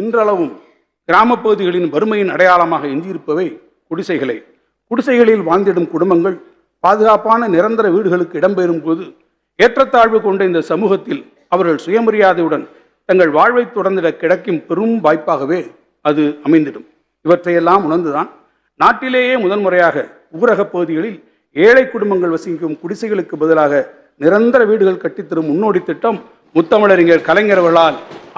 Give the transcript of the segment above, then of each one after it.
இன்றளவும் கிராமப்பகுதிகளின் வறுமையின் அடையாளமாக எஞ்சியிருப்பவை குடிசைகளே. குடிசைகளில் வாழ்ந்திடும் குடும்பங்கள் பாதுகாப்பான நிரந்தர வீடுகளுக்கு இடம்பெறும் போது ஏற்றத்தாழ்வு கொண்ட இந்த சமூகத்தில் அவர்கள் சுயமரியாதையுடன் தங்கள் வாழ்வை தொடர்ந்திட கிடைக்கும் பெரும் வாய்ப்பாகவே அது அமைந்திடும். இவற்றையெல்லாம் உணர்ந்துதான் நாட்டிலேயே முதன்முறையாக ஊரகப் பகுதிகளில் ஏழை குடும்பங்கள் வசிக்கும் குடிசைகளுக்கு பதிலாக நிரந்தர வீடுகள் கட்டித்தரும் முன்னோடி திட்டம் முத்தமிழறிஞர் கலைஞர்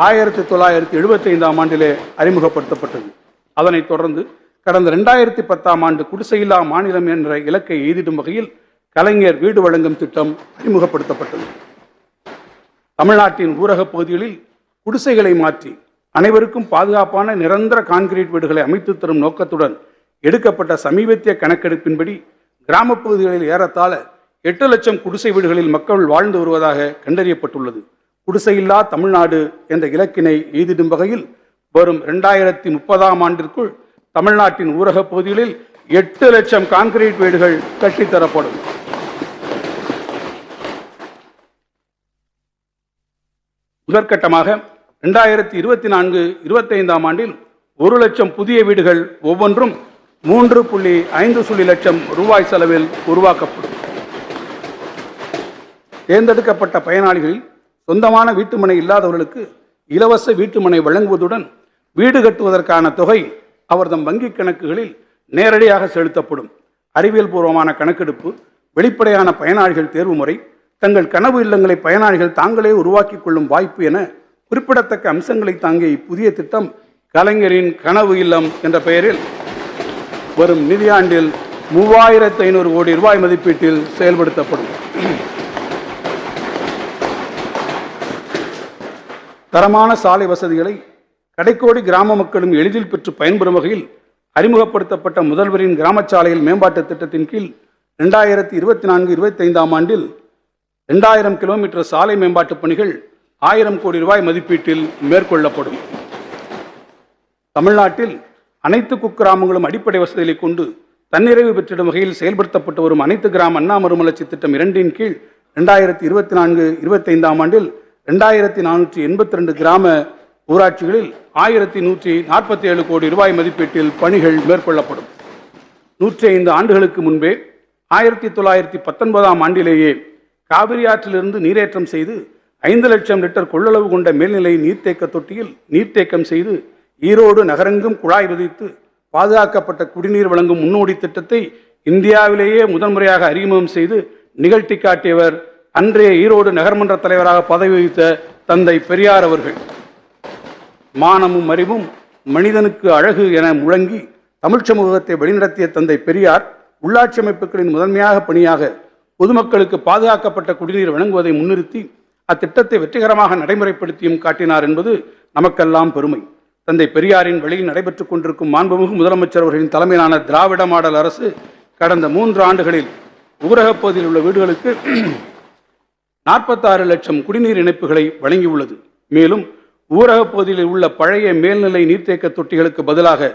ஆயிரத்தி தொள்ளாயிரத்தி எழுபத்தி ஐந்தாம் ஆண்டிலே அறிமுகப்படுத்தப்பட்டது. அதனைத் தொடர்ந்து கடந்த ரெண்டாயிரத்தி பத்தாம் ஆண்டு குடிசையில்லா மாநிலம் என்ற இலக்கை எய்திடும் வகையில் கலைஞர் வீடு வழங்கும் திட்டம் அறிமுகப்படுத்தப்பட்டது. தமிழ்நாட்டின் ஊரகப் பகுதிகளில் குடிசைகளை மாற்றி அனைவருக்கும் பாதுகாப்பான நிரந்தர கான்கிரீட் வீடுகளை அமைத்து தரும் நோக்கத்துடன் எடுக்கப்பட்ட சமீபத்திய கணக்கெடுப்பின்படி கிராமப்பகுதிகளில் ஏறத்தாழ எட்டு லட்சம் குடிசை வீடுகளில் மக்கள் வாழ்ந்து வருவதாக கண்டறியப்பட்டுள்ளது. குடிசையில்லா தமிழ்நாடு என்ற இலக்கினை எய்திடும் வகையில் வரும் இரண்டாயிரத்தி முப்பதாம் ஆண்டிற்குள் தமிழ்நாட்டின் ஊரகப் பகுதிகளில் எட்டு லட்சம் கான்கிரீட் வீடுகள் கட்டித்தரப்படும் முதற்கட்டமாக ரெண்டாயிரத்தி இருபத்தி நான்கு இருபத்தைந்தாம் ஆண்டில் ஒரு லட்சம் புதிய வீடுகள் ஒவ்வொன்றும் மூன்று புள்ளி ஐந்து சுழி லட்சம் ரூபாய் செலவில் உருவாக்கப்படும். தேர்ந்தெடுக்கப்பட்ட பயனாளிகளில் சொந்தமான வீட்டுமனை இல்லாதவர்களுக்கு இலவச வீட்டுமனை வழங்குவதுடன் வீடு கட்டுவதற்கான தொகை அவர்தம் வங்கிக் கணக்குகளில் நேரடியாக செலுத்தப்படும். அறிவியல் பூர்வமான கணக்கெடுப்பு வெளிப்படையான பயனாளிகள் தேர்வு முறை தங்கள் கனவு இல்லங்களை பயனாளிகள் தாங்களே உருவாக்கிக் கொள்ளும் வாய்ப்பு என குறிப்பிடத்தக்க அம்சங்களை தாங்கிய இப்புதிய திட்டம் கலைஞரின் கனவு இல்லம் என்ற பெயரில் வரும் நிதியாண்டில் மூவாயிரத்து ஐநூறு கோடி ரூபாய் மதிப்பீட்டில் செயல்படுத்தப்படும். தரமான சாலை வசதிகளை கடைக்கோடி கிராம மக்களும் எளிதில் பெற்று பயன்பெறும் வகையில் அறிமுகப்படுத்தப்பட்ட முதல்வரின் கிராமச்சாலையில் மேம்பாட்டு திட்டத்தின் கீழ் ரெண்டாயிரத்தி இருபத்தி நான்கு இருபத்தைந்தாம் ஆண்டில் ரெண்டாயிரம் கிலோமீட்டர் சாலை மேம்பாட்டுப் பணிகள் ஆயிரம் கோடி ரூபாய் மதிப்பீட்டில் மேற்கொள்ளப்படும். தமிழ்நாட்டில் அனைத்து குக்கிராமங்களும் அடிப்படை வசதிகளை கொண்டு தன்னிறைவு பெற்றிடும் வகையில் செயல்படுத்தப்பட்டு வரும் அனைத்து கிராம அண்ணா மறுமலர்ச்சி திட்டம் இரண்டின் கீழ் ரெண்டாயிரத்தி இருபத்தி நான்கு இருபத்தி ஐந்தாம் ஆண்டில் ரெண்டாயிரத்தி நானூற்றி எண்பத்தி ரெண்டு கிராம ஊராட்சிகளில் ஆயிரத்தி நூற்றி நாற்பத்தி ஏழு கோடி ரூபாய் மதிப்பீட்டில் பணிகள் மேற்கொள்ளப்படும். நூற்றி ஐந்து ஆண்டுகளுக்கு முன்பே ஆயிரத்தி தொள்ளாயிரத்தி பத்தொன்பதாம் ஆண்டிலேயே காவிரி ஆற்றிலிருந்து நீரேற்றம் செய்து ஐந்து லட்சம் லிட்டர் கொள்ளளவு கொண்ட மேல்நிலை நீர்த்தேக்க தொட்டியில் நீர்த்தேக்கம் செய்து ஈரோடு நகரெங்கும் குழாய் விதித்து பாதுகாக்கப்பட்ட குடிநீர் வழங்கும் முன்னோடி திட்டத்தை இந்தியாவிலேயே முதன்முறையாக அறிமுகம் செய்து நிகழ்த்தி காட்டியவர் அன்றைய ஈரோடு நகர்மன்ற தலைவராக பதவி வகித்த தந்தை பெரியார் அவர்கள். மானமும் அறிவும் மனிதனுக்கு அழகு என முழங்கி தமிழ்ச் சமூகத்தை வழிநடத்திய தந்தை பெரியார் உள்ளாட்சி அமைப்புகளின் முதன்மையாக பணியாக பொதுமக்களுக்கு பாதுகாக்கப்பட்ட குடிநீர் வழங்குவதை முன்னிறுத்தி அத்திட்டத்தை வெற்றிகரமாக நடைமுறைப்படுத்தியும் காட்டினார் என்பது நமக்கெல்லாம் பெருமை. தந்தை பெரியாரின் வழியில் நடைபெற்றுக் கொண்டிருக்கும் மாண்புமிகு முதலமைச்சர் அவர்களின் தலைமையிலான திராவிட மாடல் அரசு கடந்த மூன்று ஆண்டுகளில் ஊரகப் பகுதியில் உள்ள வீடுகளுக்கு நாற்பத்தாறு லட்சம் குடிநீர் இணைப்புகளை வழங்கியுள்ளது. மேலும் ஊரகப் பகுதியில் உள்ள பழைய மேல்நிலை நீர்த்தேக்க தொட்டிகளுக்கு பதிலாக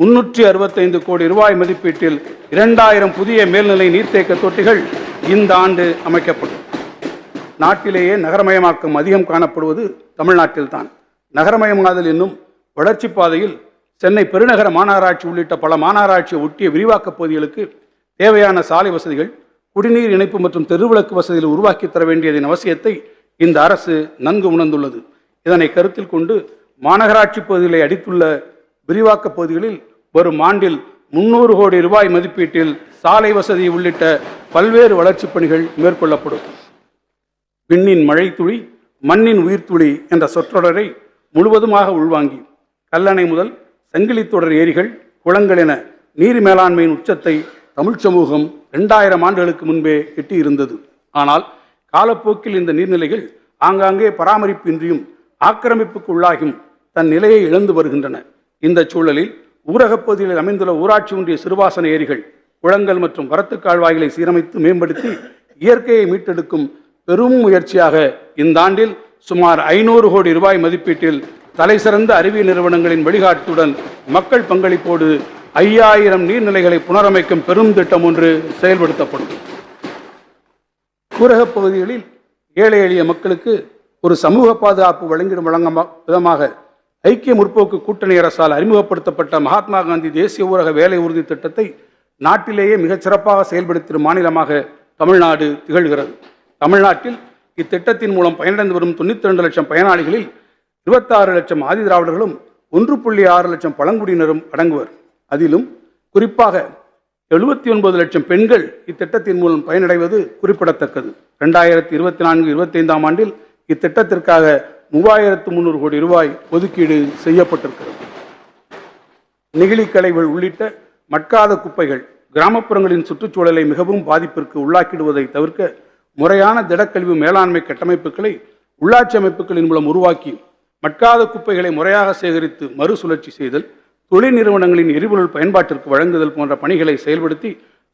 முன்னூற்றி அறுபத்தைந்து கோடி ரூபாய் மதிப்பீட்டில் இரண்டாயிரம் புதிய மேல்நிலை நீர்த்தேக்க தொட்டிகள் இந்த ஆண்டு அமைக்கப்படும். நாட்டிலேயே நகரமயமாக்கம் அதிகம் காணப்படுவது தமிழ்நாட்டில்தான். நகரமயமாதல் என்னும் வளர்ச்சிப் பாதையில் சென்னை பெருநகர மாநகராட்சி உள்ளிட்ட பல மாநகராட்சியை ஒட்டிய விரிவாக்கப் பகுதிகளுக்கு தேவையான சாலை வசதிகள் குடிநீர் இணைப்பு மற்றும் தெருவிளக்கு வசதியில் உருவாக்கி தர வேண்டியதன் அவசியத்தை இந்த அரசு நன்கு உணர்ந்துள்ளது. இதனை கருத்தில் கொண்டு மாநகராட்சி பகுதிகளை அடித்துள்ள விரிவாக்கப் பகுதிகளில் வரும் ஆண்டில் முன்னூறு கோடி ரூபாய் மதிப்பீட்டில் சாலை வசதி உள்ளிட்ட பல்வேறு வளர்ச்சிப் பணிகள் மேற்கொள்ளப்படும். விண்ணின் மழைத்துளி மண்ணின் உயிர்த்துளி என்ற சொற்றொடரை முழுவதுமாக உள்வாங்கி கல்லணை முதல் சங்கிலித்தொடர் ஏரிகள் குளங்கள் என நீர் மேலாண்மையின் உச்சத்தை தமிழ் சமூகம் இரண்டாயிரம் ஆண்டுகளுக்கு முன்பே எட்டியிருந்தது. ஆனால் காலப்போக்கில் இந்த நீர்நிலைகள் ஆங்காங்கே பராமரிப்பின்றியும் ஆக்கிரமிப்புக்கு உள்ளாகியும் தன் நிலையை இழந்து வருகின்றன. இந்த சூழலில் ஊரகப் பகுதிகளில் அமைந்துள்ள ஊராட்சி ஒன்றிய சிறுவாசன ஏரிகள் குளங்கள் மற்றும் வரத்து கால்வாய்களை சீரமைத்து மேம்படுத்தி இயற்கையை மீட்டெடுக்கும் பெரும் முயற்சியாக இந்த ஆண்டில் சுமார் ஐநூறு கோடி ரூபாய் மதிப்பீட்டில் தலைசிறந்த அறிவியல் நிறுவனங்களின் வழிகாட்டுடன் மக்கள் பங்களிப்போடு ஐயாயிரம் நீர்நிலைகளை புனரமைக்கும் பெரும் திட்டம் ஒன்று செயல்படுத்தப்படும். ஊரகப் பகுதிகளில் ஏழை எளிய மக்களுக்கு ஒரு சமூக பாதுகாப்பு வழங்கிடும் வழங்க விதமாக ஐக்கிய முற்போக்கு கூட்டணி அரசால் அறிமுகப்படுத்தப்பட்ட மகாத்மா காந்தி தேசிய ஊரக வேலை உறுதி திட்டத்தை நாட்டிலேயே மிகச்சிறப்பாக சிறப்பாக மாநிலமாக தமிழ்நாடு திகழ்கிறது. தமிழ்நாட்டில் இத்திட்டத்தின் மூலம் பயனடைந்து வரும் தொண்ணூற்றி ரெண்டு லட்சம் பயனாளிகளில் இருபத்தாறு லட்சம் ஆதி திராவிடர்களும் ஒன்று புள்ளி ஆறு லட்சம் பழங்குடியினரும் அடங்குவர். அதிலும் குறிப்பாக எழுபத்தி ஒன்பது லட்சம் பெண்கள் இத்திட்டத்தின் மூலம் பயனடைவது குறிப்பிடத்தக்கது. ரெண்டாயிரத்தி இருபத்தி நான்கு இருபத்தைந்தாம் ஆண்டில் இத்திட்டத்திற்காக மூவாயிரத்து முந்நூறு கோடி ரூபாய் ஒதுக்கீடு செய்யப்பட்டிருக்கிறது. நெகிழிக்கலைகள் உள்ளிட்ட மட்காத குப்பைகள் கிராமப்புறங்களின் சுற்றுச்சூழலை மிகவும் பாதிப்பிற்கு உள்ளாக்கிடுவதை தவிர்க்க முறையான திடக்கழிவு மேலாண்மை கட்டமைப்புகளை உள்ளாட்சி அமைப்புகளின் மூலம் உருவாக்கி மட்காத குப்பைகளை முறையாக சேகரித்து மறுசுழற்சி செய்தல் தொழில் நிறுவனங்களின் எரிபொருள் பயன்பாட்டிற்கு வழங்குதல் போன்ற பணிகளை செயல்படுத்தி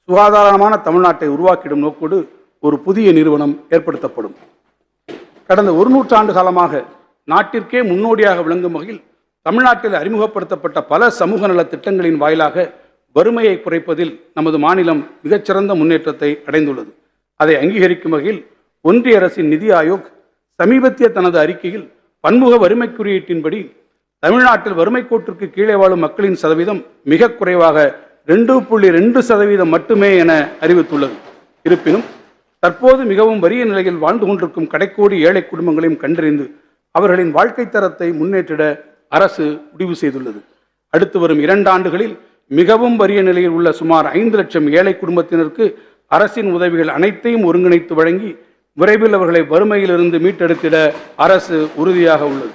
சுகாதாரமான தமிழ்நாட்டை உருவாக்கிடும் நோக்கோடு ஒரு புதிய நிறுவனம் ஏற்படுத்தப்படும். கடந்த ஒரு நூற்றாண்டு காலமாக நாட்டிற்கே முன்னோடியாக விளங்கும் வகையில் தமிழ்நாட்டில் அறிமுகப்படுத்தப்பட்ட பல சமூக நலத் திட்டங்களின் வாயிலாக வறுமையை குறைப்பதில் நமது மாநிலம் மிகச்சிறந்த முன்னேற்றத்தை அடைந்துள்ளது. அதை அங்கீகரிக்கும் வகையில் ஒன்றிய அரசின் நிதி ஆயோக் சமீபத்திய தனது அறிக்கையில் பன்முக வறுமை குறியீட்டின்படி தமிழ்நாட்டில் வறுமை கோட்டிற்கு கீழே வாழும் மக்களின் சதவீதம் மிக குறைவாக ரெண்டு புள்ளி ரெண்டு சதவீதம் மட்டுமே என அறிவித்துள்ளது. இருப்பினும் தற்போது மிகவும் வறிய நிலையில் வாழ்ந்து கொண்டிருக்கும் கடைக்கோடி ஏழை குடும்பங்களையும் கண்டறிந்து அவர்களின் வாழ்க்கை தரத்தை முன்னேற்றிட அரசு முடிவு செய்துள்ளது. அடுத்து வரும் இரண்டு ஆண்டுகளில் மிகவும் வறிய நிலையில் உள்ள சுமார் ஐந்து லட்சம் ஏழை குடும்பத்தினருக்கு அரசின் உதவிகள் அனைத்தையும் ஒருங்கிணைத்து வழங்கி விரைவில் அவர்களை வறுமையிலிருந்து மீட்டெடுத்திட அரசு உறுதியாக உள்ளது.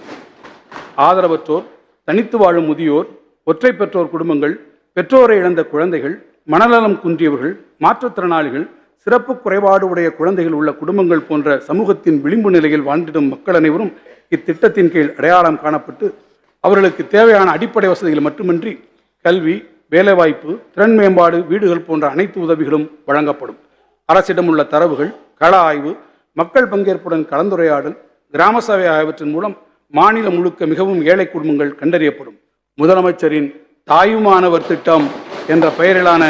ஆதரவற்றோர் தனித்து வாழும் முதியோர் ஒற்றை பெற்றோர் குடும்பங்கள் பெற்றோரை இழந்த குழந்தைகள் மனநலம் குன்றியவர்கள் மாற்றுத்திறனாளிகள் சிறப்பு குறைபாடு உடைய குழந்தைகள் உள்ள குடும்பங்கள் போன்ற சமூகத்தின் விளிம்பு நிலையில் வாழ்ந்திடும் மக்கள் அனைவரும் இத்திட்டத்தின் கீழ் அடையாளம் காணப்பட்டு அவர்களுக்கு தேவையான அடிப்படை வசதிகள் மட்டுமின்றி கல்வி வேலைவாய்ப்பு திறன் மேம்பாடு வீடுகள் போன்ற அனைத்து உதவிகளும் வழங்கப்படும். அரசிடம் உள்ள தரவுகள் கள ஆய்வு மக்கள் பங்கேற்புடன் கலந்துரையாடல் கிராம சபை ஆகியவற்றின் மூலம் மாநிலம் முழுக்க மிகவும் ஏழை குடும்பங்கள் கண்டறியப்படும். முதலமைச்சரின் தாயுமானவர் திட்டம் என்ற பெயரிலான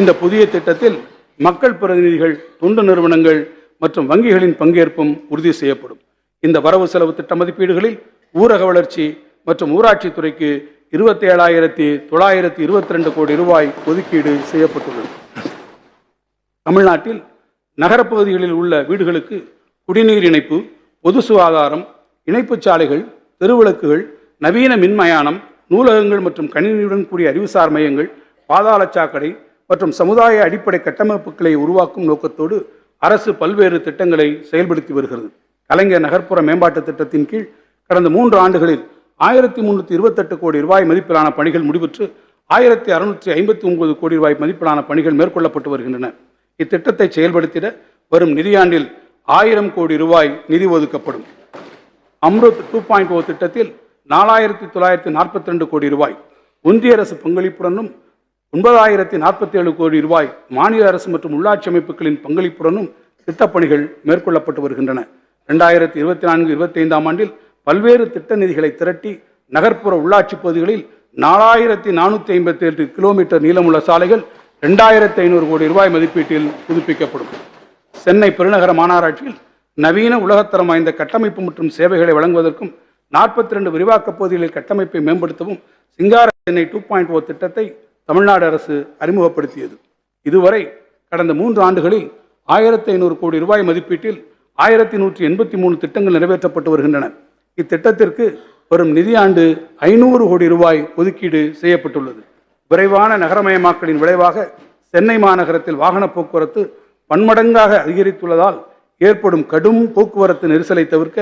இந்த புதிய திட்டத்தில் மக்கள் பிரதிநிதிகள் தொண்டு நிறுவனங்கள் மற்றும் வங்கிகளின் பங்கேற்பும் உறுதி செய்யப்படும். இந்த வரவு செலவு திட்ட மதிப்பீடுகளில் ஊரக வளர்ச்சி மற்றும் ஊராட்சித்துறைக்கு இருபத்தி ஏழாயிரத்தி தொள்ளாயிரத்தி இருபத்தி ரெண்டு கோடி ரூபாய் ஒதுக்கீடு செய்யப்பட்டுள்ளது. தமிழ்நாட்டில் நகரப்பகுதிகளில் உள்ள வீடுகளுக்கு குடிநீர் இணைப்பு பொது சுகாதாரம் இணைப்புச் சாலைகள் தெருவிளக்குகள் நவீன மின்மயானம் நூலகங்கள் மற்றும் கணினியுடன் கூடிய அறிவுசார் மையங்கள் பாதாள சாக்கடை மற்றும் சமுதாய அடிப்படை கட்டமைப்புகளை உருவாக்கும் நோக்கத்தோடு அரசு பல்வேறு திட்டங்களை செயல்படுத்தி வருகிறது. கலைஞர் நகர்ப்புற மேம்பாட்டுத் திட்டத்தின் கீழ் கடந்த மூன்று ஆண்டுகளில் ஆயிரத்தி முன்னூற்றி இருபத்தெட்டு கோடி ரூபாய் மதிப்பிலான பணிகள் முடிவுற்று ஆயிரத்தி அறுநூற்றி ஐம்பத்தி ஒன்பது கோடி ரூபாய் மதிப்பிலான பணிகள் மேற்கொள்ளப்பட்டு வருகின்றன. இத்திட்டத்தை செயல்படுத்திட வரும் நிதியாண்டில் ஆயிரம் கோடி ரூபாய் நிதி ஒதுக்கப்படும். அம்ருத் டூ பாயிண்ட் ஓ திட்டத்தில் நாலாயிரத்தி தொள்ளாயிரத்தி நாற்பத்தி ரெண்டு கோடி ரூபாய். ஒன்றிய அரசு பங்களிப்புடனும் ஒன்பதாயிரத்தி நாற்பத்தி ஏழு கோடி ரூபாய் மாநில அரசு மற்றும் உள்ளாட்சி அமைப்புகளின் பங்களிப்புடனும் திட்டப்பணிகள் மேற்கொள்ளப்பட்டு வருகின்றன. ரெண்டாயிரத்தி இருபத்தி நான்கு இருபத்தி ஐந்தாம் ஆண்டில் பல்வேறு திட்ட நிதிகளை திரட்டி நகர்ப்புற உள்ளாட்சி பகுதிகளில் நாலாயிரத்தி நானூற்றி ஐம்பத்தி எட்டு கிலோமீட்டர் நீளமுள்ள சாலைகள் ரெண்டாயிரத்தி ஐநூறு கோடி ரூபாய் மதிப்பீட்டில் புதுப்பிக்கப்படும். சென்னை பெருநகர மாநகராட்சியில் நவீன உலகத்தரம் வாய்ந்த கட்டமைப்பு மற்றும் சேவைகளை வழங்குவதற்கும் நாற்பத்தி ரெண்டு விரிவாக்கப் பகுதிகளில் கட்டமைப்பை மேம்படுத்தவும் சிங்கார சென்னை டூ பாயிண்ட் ஓ திட்டத்தை தமிழ்நாடு அரசு அறிமுகப்படுத்தியது. இதுவரை கடந்த மூன்று ஆண்டுகளில் ஆயிரத்தி ஐநூறு கோடி ரூபாய் மதிப்பீட்டில் ஆயிரத்தி நூற்றி எண்பத்தி மூணு திட்டங்கள் நிறைவேற்றப்பட்டு வருகின்றன. இத்திட்டத்திற்கு வரும் நிதியாண்டு ஐநூறு கோடி ரூபாய் ஒதுக்கீடு செய்யப்பட்டுள்ளது. விரைவான நகரமயமாக்கலின் விளைவாக சென்னை மாநகரத்தில் வாகன போக்குவரத்து பன்மடங்காக அதிகரித்துள்ளதால் ஏற்படும் கடும் போக்குவரத்து நெரிசலை தவிர்க்க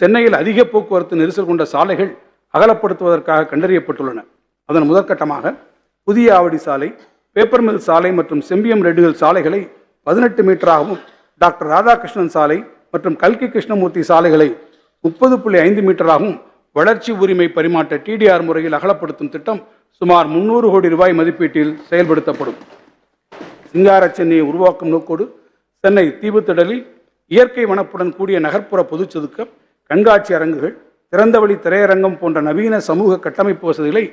சென்னையில் அதிக போக்குவரத்து நெரிசல் கொண்ட சாலைகள் அகலப்படுத்துவதற்காக கண்டறியப்பட்டுள்ளன. அதன் முதற்கட்டமாக புதிய ஆவடி சாலை பேப்பர் மில் சாலை மற்றும் செம்பியம் ரெட்டுகள் சாலைகளை பதினெட்டு மீட்டராகவும் டாக்டர் ராதாகிருஷ்ணன் சாலை மற்றும் கல்கி கிருஷ்ணமூர்த்தி சாலைகளை முப்பது புள்ளி ஐந்து மீட்டராகவும் வளர்ச்சி உரிமை பரிமாற்ற டிடிஆர் முறையில் அகலப்படுத்தும் திட்டம் சுமார் முன்னூறு கோடி ரூபாய் மதிப்பீட்டில் செயல்படுத்தப்படும். சிங்கார சென்னையை உருவாக்கும் நோக்கோடு சென்னை தீவுத்திடலில் இயற்கை வனப்புடன் கூடிய நகர்ப்புற பொதுச்சதுக்கம் கண்காட்சி அரங்குகள் திறந்தவெளி திரையரங்கம் போன்ற நவீன சமூக கட்டமைப்பு வசதிகளை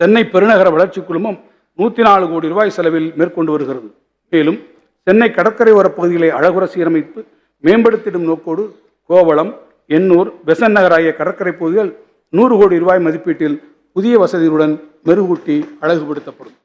சென்னை பெருநகர வளர்ச்சி குழுமம் நூற்றி நாலு கோடி ரூபாய் செலவில் மேற்கொண்டு வருகிறது. மேலும் சென்னை கடற்கரையோரப் பகுதிகளை அழகுற சீரமைப்பு மேம்படுத்திடும் நோக்கோடு கோவளம் எண்ணூர் பெசன் நகர் ஆகிய கடற்கரை பகுதிகள் நூறு கோடி ரூபாய் மதிப்பீட்டில் புதிய வசதிகளுடன் மெருகூட்டி அழகுபடுத்தப்படும்.